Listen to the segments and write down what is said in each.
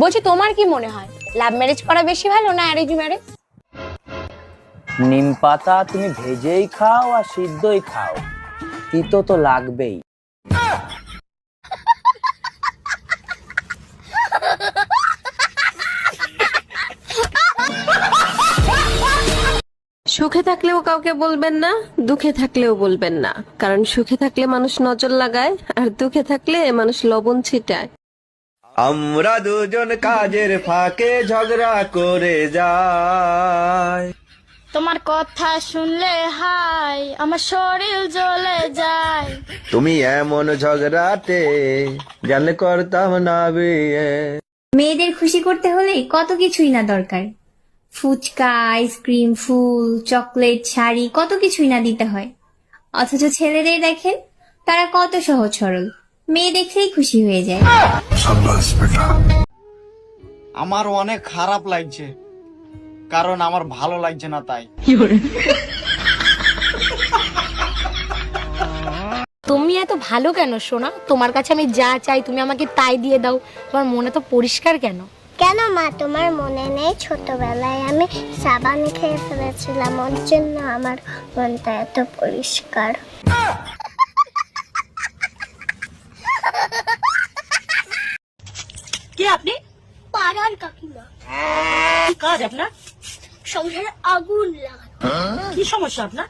বলছি তোমার কি মনে হয়? লাভ ম্যারেজ করা বেশি ভালো না অ্যারেঞ্জ ম্যারেজ নিম পাতা তুমি ভেজেই খাও আর সিদ্ধই খাও। তিতো তো লাগবেই। সুখে থাকলেও কাউকে বলবেন না দুঃখে থাকলেও বলবেন না। কারণ সুখে থাকলে মানুষ নজর লাগায় আর দুঃখে থাকলে মানুষ লবণ ছিটায়। আমরা দুজন কাজের ফাঁকে ঝগড়া করে যাই। তোমার কথা শুনলে হাই আমার শরীর জ্বলে যায়। তুমি এমন ঝগড়াতে জানলে করতাম না বিয়ে। মেয়েদের খুশি করতে হলে কত কিছুই না দরকার। ফুচকা আইসক্রিম ফুল চকলেট শাড়ি কত কিছুই না দিতে হয়। অথচ ছেলেদের দেখেন তারা কত সহজ সরল। মেয়ে দেখলেই খুশি হয়ে যায়। আমার অনেক খারাপ লাগছে কারণ আমার ভালো লাগছে না তাই। তুমি এত ভালো কেন সোনা? তোমার কাছে আমি যা চাই তুমি আমাকে তাই দিয়ে দাও। তোমার মনে তো পরিষ্কার কেন? কেন মা? তোমার মনে নেই ছোটবেলায় আমি সাবান খেয়ে ফেলেছিলাম। ওর জন্য আমার মনটা এত পরিষ্কার। আপনি? পাড়ার কাকিমা। কি কাজ আপনার? সংসারে আগুন লাগানো। কি সমস্যা আপনার?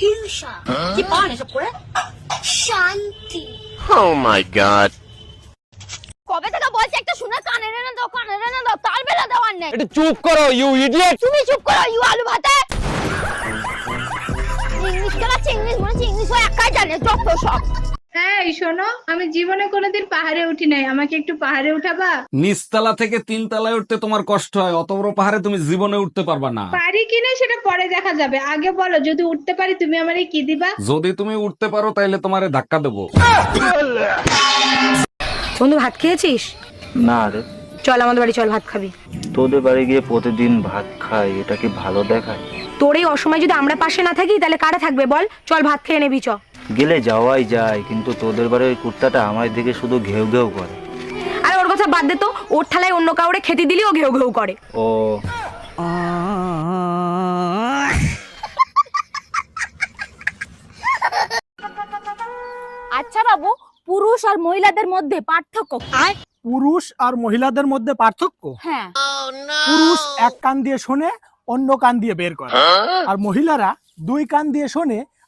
হিংসা। কি পান এসব করে? শান্তি। কবে থেকে বলছি একটা শুনে কানে রেনে দাও কানে রেনে দাও তাল বেলা দেওয়ার নেই। একটু চুপ করো ইউ ইডিয়েট তুমি চুপ করো ইউ আলু ভাতে। ইংলিশ কেলাচ্ছে ইংলিশ বলেছি ইংলিশ ও একাই জানে যত সব। হ্যাঁ শোনো আমি জীবনে কোনোদিন পাহাড়ে উঠি নাই। আমাকে একটু পাহাড়ে উঠাবা? নিচতলা থেকে তিনতলায় উঠতে তোমার কষ্ট হয়। অত বড় পাহাড়ে তুমি জীবনে উঠতে পারবা না। পারি কিনা সেটা পরে দেখা যাবে। আগে বলো যদি উঠতে পারি তুমি আমারে কি দিবা? যদি তুমি উঠতে পারো তাহলে তোমারে ধাক্কা দেবো। বন্ধু ভাত খেয়েছিস? না রে। চল আমাদের বাড়ি চল ভাত খাবি। তোদের বাড়ি গিয়ে প্রতিদিন ভাত খাই এটা কি ভালো দেখায়? তোর এই অসময় যদি আমরা পাশে না থাকি তাহলে কারা থাকবে বল? চল ভাত খেয়ে নেবি চ। গেলে যাওয়াই যায় কিন্তু তোদের বাড়ির ওই কুত্তাটা আমার দিকে শুধু ঘেউ ঘেউ করে। আরে ওর কথা বাদ দে তো ওর থালায় অন্য কাউরে খেতে দিলেও ঘেউ ঘেউ করে। ও। আচ্ছা বাবু পুরুষ আর মহিলাদের মধ্যে পার্থক্য কি? পুরুষ আর মহিলাদের মধ্যে পার্থক্য? হ্যাঁ। পুরুষ এক কান দিয়ে শোনে অন্য কান দিয়ে বের করে। আর মহিলারা দুই কান দিয়ে শোনে